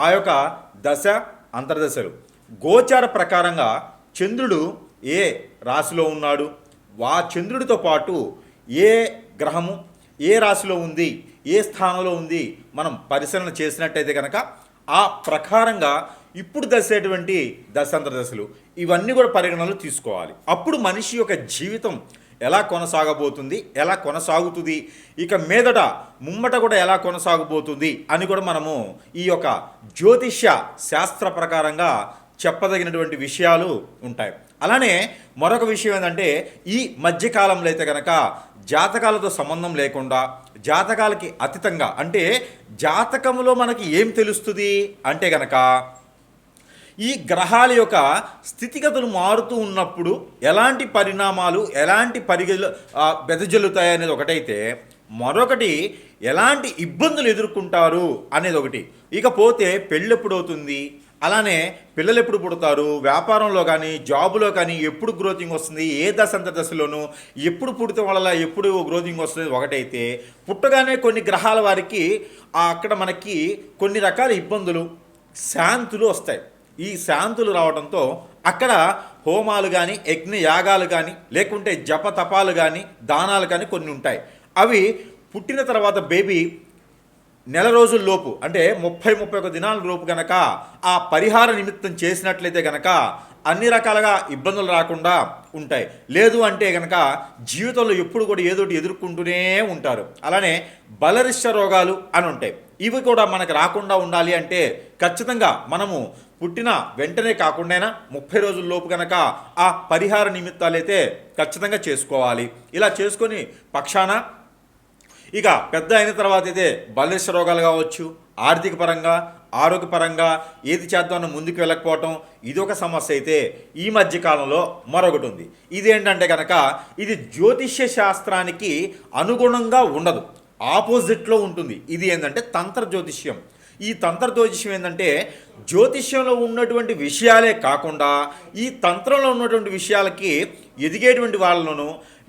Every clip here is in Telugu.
ఆ యొక్క దశ అంతర్దశలు. గోచార ప్రకారంగా చంద్రుడు ఏ రాశిలో ఉన్నాడు? వా చంద్రుడితో పాటు ఏ గ్రహము ఏ రాశిలో ఉంది ఏ స్థానంలో ఉంది మనం పరిశీలన చేసినట్టయితే కనుక ఆ ప్రకారంగా ఇప్పుడు దశేటువంటి దశాంతర దశలు ఇవన్నీ కూడా పరిగణనలు తీసుకోవాలి. అప్పుడు మనిషి యొక్క జీవితం ఎలా కొనసాగబోతుంది ఎలా కొనసాగుతుంది ఇక మీదట ముమ్మట కూడా ఎలా కొనసాగబోతుంది అని కూడా మనము ఈ యొక్క జ్యోతిష్య శాస్త్ర ప్రకారంగా చెప్పదగినటువంటి విషయాలు ఉంటాయి. అలానే మరొక విషయం ఏంటంటే ఈ మధ్యకాలంలో అయితే కనుక జాతకాలతో సంబంధం లేకుండా జాతకాలకి అతీతంగా అంటే జాతకంలో మనకి ఏం తెలుస్తుంది అంటే కనుక ఈ గ్రహాల యొక్క స్థితిగతులు మారుతూ ఉన్నప్పుడు ఎలాంటి పరిణామాలు ఎలాంటి పరిగెలు బెదజల్లుతాయి అనేది ఒకటైతే మరొకటి ఎలాంటి ఇబ్బందులు ఎదుర్కొంటారు అనేది ఒకటి. ఇకపోతే పెళ్ళి ఎప్పుడు అవుతుంది? అలానే పిల్లలు ఎప్పుడు పుడతారు? వ్యాపారంలో కానీ జాబులో కానీ ఎప్పుడు గ్రోతింగ్ వస్తుంది? ఏ దశంత దశలోనూ ఎప్పుడు పుడితే వల్ల ఎప్పుడు గ్రోతింగ్ వస్తుంది? ఒకటైతే పుట్టగానే కొన్ని గ్రహాల వారికి అక్కడ మనకి కొన్ని రకాల ఇబ్బందులు శాంతులు వస్తాయి. ఈ శాంతులు రావడంతో అక్కడ హోమాలు కానీ యజ్ఞ యాగాలు కానీ లేకుంటే జపతపాలు కానీ దానాలు కానీ కొన్ని ఉంటాయి. అవి పుట్టిన తర్వాత బేబీ నెల రోజుల్లోపు అంటే ముప్పై ముప్పై ఒక దినాల లోపు గనక ఆ పరిహార నిమిత్తం చేసినట్లయితే గనక అన్ని రకాలుగా ఇబ్బందులు రాకుండా ఉంటాయి. లేదు అంటే గనక జీవితంలో ఎప్పుడు కూడా ఏదోటి ఎదుర్కొంటూనే ఉంటారు. అలానే బలరిష్ట రోగాలు అని ఉంటాయి. ఇవి కూడా మనకు రాకుండా ఉండాలి అంటే ఖచ్చితంగా మనము పుట్టిన వెంటనే కాకుండా ముప్పై రోజుల లోపు గనక ఆ పరిహార నిమిత్తాలైతే ఖచ్చితంగా చేసుకోవాలి. ఇలా చేసుకొని పక్షాన ఇక పెద్ద అయిన తర్వాత అయితే బలిష్ట రోగాలు కావచ్చు ఆర్థిక పరంగా ఆరోగ్యపరంగా ఏది చేద్దామని ముందుకు వెళ్ళకపోవటం ఇది ఒక సమస్య అయితే ఈ మధ్య కాలంలో మరొకటి ఉంది. ఇదేంటంటే కనుక ఇది జ్యోతిష్య శాస్త్రానికి అనుగుణంగా ఉండదు. ఆపోజిట్లో ఉంటుంది. ఇది ఏంటంటే తంత్ర జ్యోతిష్యం. ఈ తంత్ర జ్యోతిష్యం ఏంటంటే జ్యోతిష్యంలో ఉన్నటువంటి విషయాలే కాకుండా ఈ తంత్రంలో ఉన్నటువంటి విషయాలకి ఎదిగేటువంటి వాళ్ళను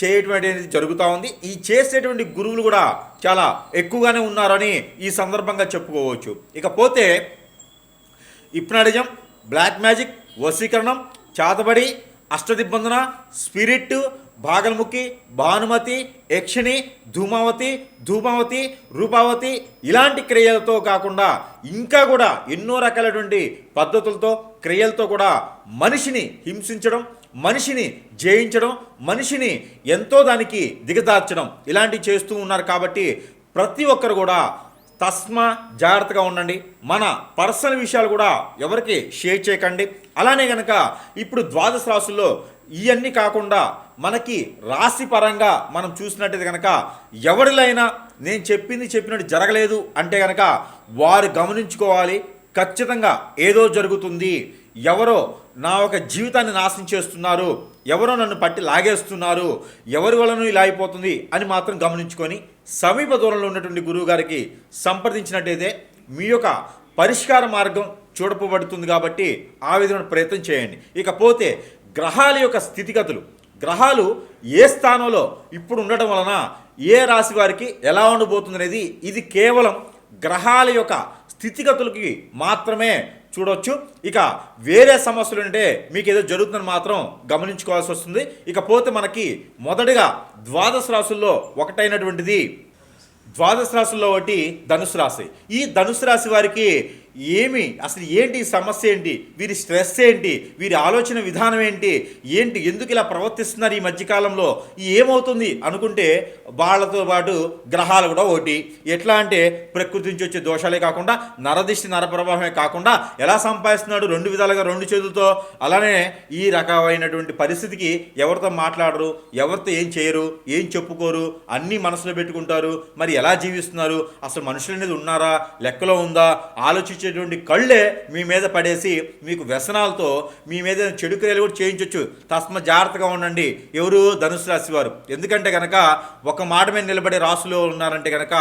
చేయటం అనేది జరుగుతూ ఉంది. ఈ చేసేటువంటి గురువులు కూడా చాలా ఎక్కువగానే ఉన్నారని ఈ సందర్భంగా చెప్పుకోవచ్చు. ఇకపోతే ఇప్నాడిజం బ్లాక్ మ్యాజిక్ వశీకరణం చాతబడి అష్టదిబ్బందన స్పిరిట్ భాగల్ముఖి భానుమతి యక్షిణి ధూమావతి ధూమావతి రూపావతి ఇలాంటి క్రియలతో కాకుండా ఇంకా కూడా ఎన్నో రకాలైనటువంటి పద్ధతులతో క్రియలతో కూడా మనిషిని హింసించడం మనిషిని జయించడం మనిషిని ఎంతో దానికి దిగదార్చడం ఇలాంటివి చేస్తూ ఉన్నారు కాబట్టి ప్రతి ఒక్కరు కూడా తస్మా జాగ్రత్తగా ఉండండి. మన పర్సనల్ విషయాలు కూడా ఎవరికి షేర్ చేయకండి. అలానే కనుక ఇప్పుడు ద్వాదశ రాసుల్లో ఇవన్నీ కాకుండా మనకి రాశి పరంగా మనం చూసినట్టయితే కనుక ఎవరిలైనా నేను చెప్పింది చెప్పినట్టు జరగలేదు అంటే కనుక వారు గమనించుకోవాలి. ఖచ్చితంగా ఏదో జరుగుతుంది. ఎవరో నా ఒక జీవితాన్ని నాశనం చేస్తున్నారు ఎవరో నన్ను పట్టి లాగేస్తున్నారు ఎవరి వలన ఇలా అయిపోతుంది అని మాత్రం గమనించుకొని సమీప దూరంలో ఉన్నటువంటి గురువు గారికి సంప్రదించినట్టయితే మీ యొక్క పరిష్కార మార్గం చూడపబడుతుంది కాబట్టి ఆ విధమైన ప్రయత్నం చేయండి. ఇకపోతే గ్రహాల యొక్క స్థితిగతులు గ్రహాలు ఏ స్థానంలో ఇప్పుడు ఉండటం వలన ఏ రాశి వారికి ఎలా ఉండబోతుంది అనేది ఇది కేవలం గ్రహాల యొక్క స్థితిగతులకి మాత్రమే చూడొచ్చు. ఇక వేరే సమస్యలు ఉంటే మీకు ఏదో జరుగుతుందని మాత్రం గమనించుకోవాల్సి వస్తుంది. ఇకపోతే మనకి మొదటగా ద్వాదశ రాశుల్లో ఒకటైనటువంటిది ద్వాదశ రాశుల్లో ఒకటి ధనుసు రాశి. ఈ ధనుసు రాశి వారికి ఏమి? అసలు ఏంటి సమస్య ఏంటి? వీరి స్ట్రెస్ ఏంటి? వీరి ఆలోచన విధానం ఏంటి? ఏంటి? ఎందుకు ఇలా ప్రవర్తిస్తున్నారు ఈ మధ్యకాలంలో? ఏమవుతుంది? అనుకుంటే వాళ్ళతో పాటు గ్రహాలు కూడా ఒకటి. ఎట్లా అంటే ప్రకృతి నుంచి వచ్చే దోషాలే కాకుండా నరదిష్టి నరప్రభావమే కాకుండా ఎలా సంపాదిస్తున్నాడు? రెండు విధాలుగా రెండు చేతులతో. అలానే ఈ రకమైనటువంటి పరిస్థితికి ఎవరితో మాట్లాడరు? ఎవరితో ఏం చేయరు? ఏం చెప్పుకోరు? అన్నీ మనసులో పెట్టుకుంటారు. మరి ఎలా జీవిస్తున్నారు? అసలు మనుషులు అనేది ఉన్నారా? లెక్కలో ఉందా? ఆలోచించేటువంటి కళ్ళే మీ మీద పడేసి మీకు వ్యసనాలతో మీ మీద చెడు క్రియలు కూడా చేయించవచ్చు తస్మ జాగ్రత్తగా ఉండండి. ఎవరు? ధనుసు రాశి వారు. ఎందుకంటే కనుక ఒక మాట మీద నిలబడే రాసులో ఉన్నారంటే కనుక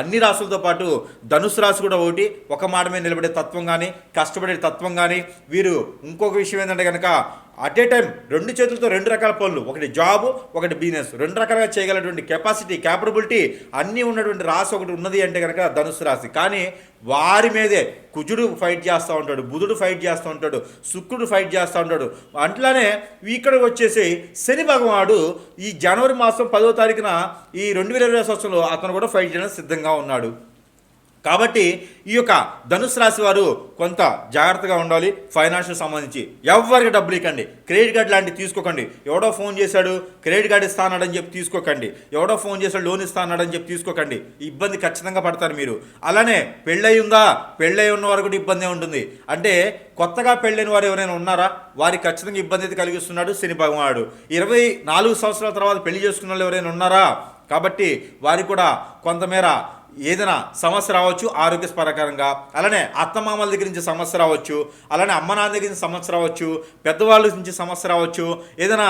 అన్ని రాసులతో పాటు ధనుసు రాశి కూడా ఒకటి ఒక మాట మీద నిలబడే తత్వం కానీ కష్టపడే తత్వం కానీ వీరు ఇంకొక విషయం ఏంటంటే కనుక అట్ ఏ టైం రెండు చేతులతో రెండు రకాల పనులు. ఒకటి జాబ్ ఒకటి బిజినెస్ రెండు రకాలుగా చేయగలటువంటి కెపాసిటీ క్యాపబిలిటీ అన్నీ ఉన్నటువంటి రాశి ఒకటి ఉన్నది అంటే కనుక ధనుసు రాశి. కానీ వారి మీదే కుజుడు ఫైట్ చేస్తూ ఉంటాడు బుధుడు ఫైట్ చేస్తూ ఉంటాడు శుక్రుడు ఫైట్ చేస్తూ ఉంటాడు. అట్లానే ఇక్కడికి వచ్చేసి శని భగవానుడు ఈ జనవరి మాసం పదో తారీఖున ఈ రెండు వేల ఇరవై సంవత్సరంలో అతను కూడా ఫైట్ చేయడానికి సిద్ధంగా ఉన్నాడు. కాబట్టి ఈ యొక్క ధనుసు రాశి వారు కొంత జాగ్రత్తగా ఉండాలి. ఫైనాన్షియల్ సంబంధించి ఎవరికి డబ్బులు ఇవ్వకండి. క్రెడిట్ కార్డు లాంటివి తీసుకోకండి. ఎవడో ఫోన్ చేశాడు క్రెడిట్ కార్డు ఇస్తానడని చెప్పి తీసుకోకండి. ఎవడో ఫోన్ చేశాడు లోన్ ఇస్తానడని చెప్పి తీసుకోకండి. ఇబ్బంది ఖచ్చితంగా పడతారు మీరు. అలానే పెళ్ళయి ఉందా? పెళ్ళయి ఉన్న వారు కూడా ఇబ్బంది ఉంటుంది. అంటే కొత్తగా పెళ్ళైన వారు ఎవరైనా ఉన్నారా? వారికి ఖచ్చితంగా ఇబ్బంది అయితే కలిగిస్తున్నాడు శని భగవానుడు. ఇరవై నాలుగు సంవత్సరాల తర్వాత పెళ్ళి చేసుకున్న వాళ్ళు ఎవరైనా ఉన్నారా? కాబట్టి వారికి కూడా కొంతమేర ఏదైనా సమస్య రావచ్చు ఆరోగ్యపరకరంగా అలానే అత్తమామల దగ్గర నుంచి సమస్య రావచ్చు అలానే అమ్మ నాన్న దగ్గర నుంచి సమస్య రావచ్చు పెద్దవాళ్ళ నుంచి సమస్య రావచ్చు ఏదైనా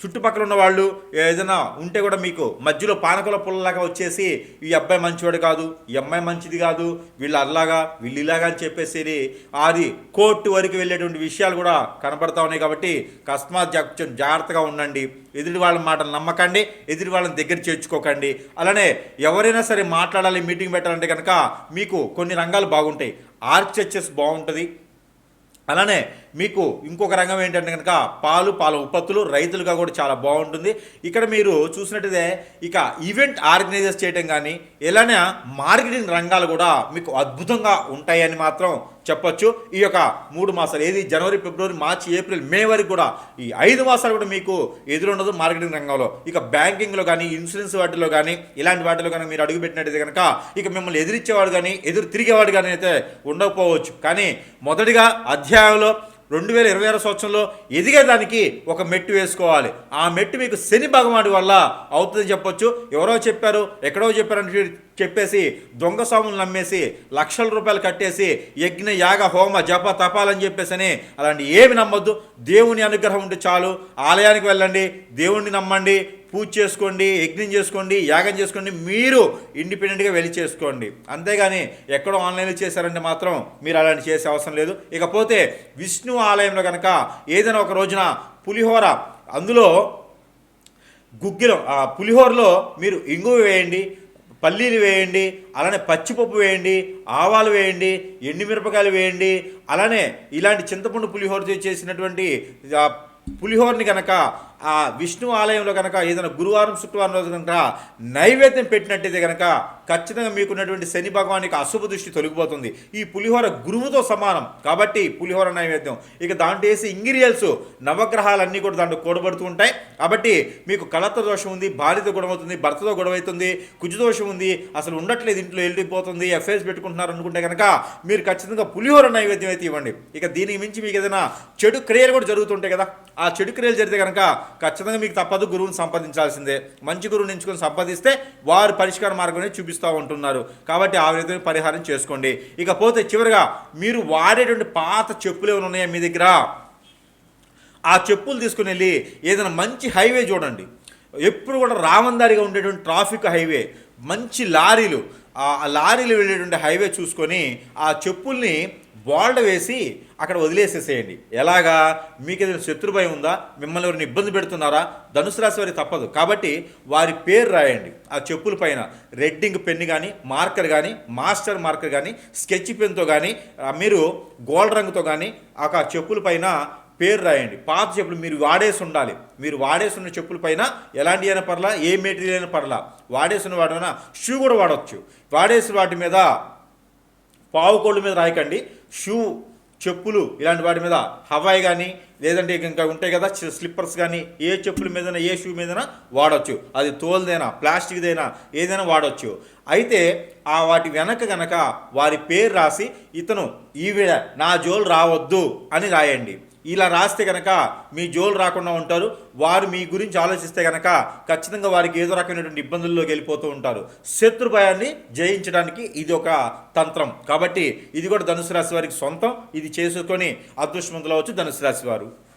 చుట్టుపక్కల ఉన్న వాళ్ళు ఏదైనా ఉంటే కూడా మీకు మధ్యలో పానకుల పుల్లలాగా వచ్చేసి ఈ అబ్బాయి మంచివాడు కాదు ఈ అమ్మాయి మంచిది కాదు వీళ్ళు అల్లాగా వీళ్ళు ఇలాగా అని చెప్పేసి అది కోర్టు వరకు వెళ్ళేటువంటి విషయాలు కూడా కనపడతా ఉన్నాయి కాబట్టి కస్మాత్ కొంచెం జాగ్రత్తగా ఉండండి. ఎదుటి వాళ్ళ మాటలు నమ్మకండి ఎదుటి వాళ్ళని దగ్గర చేర్చుకోకండి. అలానే ఎవరైనా సరే మాట్లాడాలి మీటింగ్ పెట్టాలంటే కనుక మీకు కొన్ని రంగాలు బాగుంటాయి. ఆర్కిటెక్చర్స్ బాగుంటుంది అలానే మీకు ఇంకొక రంగం ఏంటంటే కనుక పాలు పాల ఉత్పత్తులు రైతులుగా కూడా చాలా బాగుంటుంది. ఇక్కడ మీరు చూసినట్టయితే ఇక ఈవెంట్ ఆర్గనైజర్స్ చేయడం కానీ ఇలానే మార్కెటింగ్ రంగాలు కూడా మీకు అద్భుతంగా ఉంటాయని మాత్రం చెప్పొచ్చు. ఈ యొక్క మూడు మాసాలు ఏది? జనవరి ఫిబ్రవరి మార్చి ఏప్రిల్ మే వరకు కూడా ఈ ఐదు మాసాలు కూడా మీకు ఎదురుండదు మార్కెటింగ్ రంగంలో. ఇక బ్యాంకింగ్లో కానీ ఇన్సూరెన్స్ వాటిలో కానీ ఇలాంటి వాటిలో కానీ మీరు అడుగుపెట్టినట్టయితే కనుక ఇక మిమ్మల్ని ఎదిరించేవాడు కానీ ఎదురు తిరిగేవాడు కానీ అయితే ఉండకపోవచ్చు. కానీ మొదటిగా అధ్యాయంలో రెండు వేల ఇరవై ఆరు సంవత్సరంలో ఎదిగేదానికి ఒక మెట్టు వేసుకోవాలి. ఆ మెట్టు మీకు శని భగవాడి వల్ల అవుతుందని చెప్పొచ్చు. ఎవరో చెప్పారు ఎక్కడో చెప్పారని చెప్పేసి దొంగ స్వాములు నమ్మేసి లక్షల రూపాయలు కట్టేసి యజ్ఞ యాగ హోమ జప తపాలని చెప్పేసి అని అలాంటి ఏమి నమ్మొద్దు. దేవుని అనుగ్రహం ఉంటే చాలు. ఆలయానికి వెళ్ళండి దేవుణ్ణి నమ్మండి పూజ చేసుకోండి యజ్ఞం చేసుకోండి యాగం చేసుకోండి మీరు ఇండిపెండెంట్గా వెళ్ళి చేసుకోండి. అంతేగాని ఎక్కడో ఆన్లైన్లో చేశారంటే మాత్రం మీరు అలాంటి చేసే అవసరం లేదు. ఇకపోతే విష్ణు ఆలయంలో కనుక ఏదైనా ఒక రోజున పులిహోర అందులో గుగ్గిలం పులిహోరలో మీరు ఇంగువ వేయండి పల్లీలు వేయండి అలానే పచ్చిపప్పు వేయండి ఆవాలు వేయండి ఎండుమిరపకాయలు వేయండి అలానే ఇలాంటి చింతపండు పులిహోర చేసినటువంటి పులిహోరని కనుక ఆ విష్ణు ఆలయంలో కనుక ఏదైనా గురువారం శుక్రవారం రోజు కనుక నైవేద్యం పెట్టినట్టయితే కనుక ఖచ్చితంగా మీకున్నటువంటి శని భగవానికి అశుభ దృష్టి తొలగిపోతుంది. ఈ పులిహోర గురువుతో సమానం. కాబట్టి పులిహోర నైవేద్యం. ఇక దాంట్లో వేసి ఇంగిరియల్స్ నవగ్రహాలన్నీ కూడా దాంట్లో కూడబడుతూ ఉంటాయి. కాబట్టి మీకు కలత్త దోషం ఉంది భార్యతో గొడవ అవుతుంది భర్తతో గొడవ అవుతుంది కుజు దోషం ఉంది అసలు ఉండట్లేదు ఇంట్లో వెళ్ళిపోతుంది ఎఫ్ఐఎస్ పెట్టుకుంటున్నారు అనుకుంటే కనుక మీరు ఖచ్చితంగా పులిహోర నైవేద్యం అయితే ఇవ్వండి. ఇక దీనికి మించి మీకు ఏదైనా చెడు క్రియలు కూడా జరుగుతుంటాయి కదా. ఆ చెడు క్రియలు జరిగితే కనుక ఖచ్చితంగా మీకు తప్పదు గురువుని సంపాదించాల్సిందే. మంచి గురువుని ఎంచుకొని సంపాదిస్తే వారు పరిష్కార మార్గం చూపిస్తూ ఉంటున్నారు. కాబట్టి ఆ విధంగా పరిహారం చేసుకోండి. ఇకపోతే చివరిగా మీరు వాడేటువంటి పాత చెప్పులు ఏమైనా ఉన్నాయా మీ దగ్గర? ఆ చెప్పులు తీసుకుని వెళ్ళి ఏదైనా మంచి హైవే చూడండి. ఎప్పుడు కూడా రామందారిగా ఉండేటువంటి ట్రాఫిక్ హైవే మంచి లారీలు ఆ లారీలు వెళ్ళేటువంటి హైవే చూసుకొని ఆ చెప్పుల్ని బోల్డ్ వేసి అక్కడ వదిలేసేసేయండి. ఎలాగా? మీకు ఏదైనా శత్రు భయం ఉందా? మిమ్మల్ని ఎవరిని ఇబ్బంది పెడుతున్నారా? ధనుసు రాశి వారికి తప్పదు. కాబట్టి వారి పేరు రాయండి. ఆ చెప్పుల పైన రెడ్డింగ్ పెన్ కానీ మార్కర్ కానీ మాస్టర్ మార్కర్ కానీ స్కెచ్ పెన్తో కానీ మీరు గోల్డ్ రంగుతో కానీ ఆ చెప్పుల పైన పేరు రాయండి. పాత చెప్పులు మీరు వాడేసి ఉండాలి. మీరు వాడేసి ఉన్న చెప్పుల పైన ఎలాంటి అయినా పర్లా ఏ మెటీరియల్ అయినా పర్లా వాడేసిన వాడైనా షూ కూడా వాడవచ్చు వాడేసిన వాటి మీద పావుకోళ్ళు మీద రాయకండి. షూ చెప్పులు ఇలాంటి వాటి మీద హవాయి కానీ లేదంటే ఇంకా ఉంటాయి కదా స్లిప్పర్స్ కానీ ఏ చెప్పుల మీదైనా ఏ షూ మీదైనా వాడచ్చు. అది తోలుదైనా ప్లాస్టిక్దైనా ఏదైనా వాడచ్చు. అయితే ఆ వాటి వెనక గనక వారి పేరు రాసి ఇతను ఈవిడ నా జోలు రావద్దు అని రాయండి. ఇలా రాస్తే కనుక మీ జోలు రాకుండా ఉంటారు. వారు మీ గురించి ఆలోచిస్తే కనుక ఖచ్చితంగా వారికి ఏదో రకమైనటువంటి ఇబ్బందుల్లోకి వెళ్ళిపోతూ ఉంటారు. శత్రు భయాన్ని జయించడానికి ఇది ఒక తంత్రం. కాబట్టి ఇది కూడా ధనుసు రాశి వారికి సొంతం. ఇది చేసుకొని అదృష్టవంతులవచ్చు ధనుసు రాశి వారు.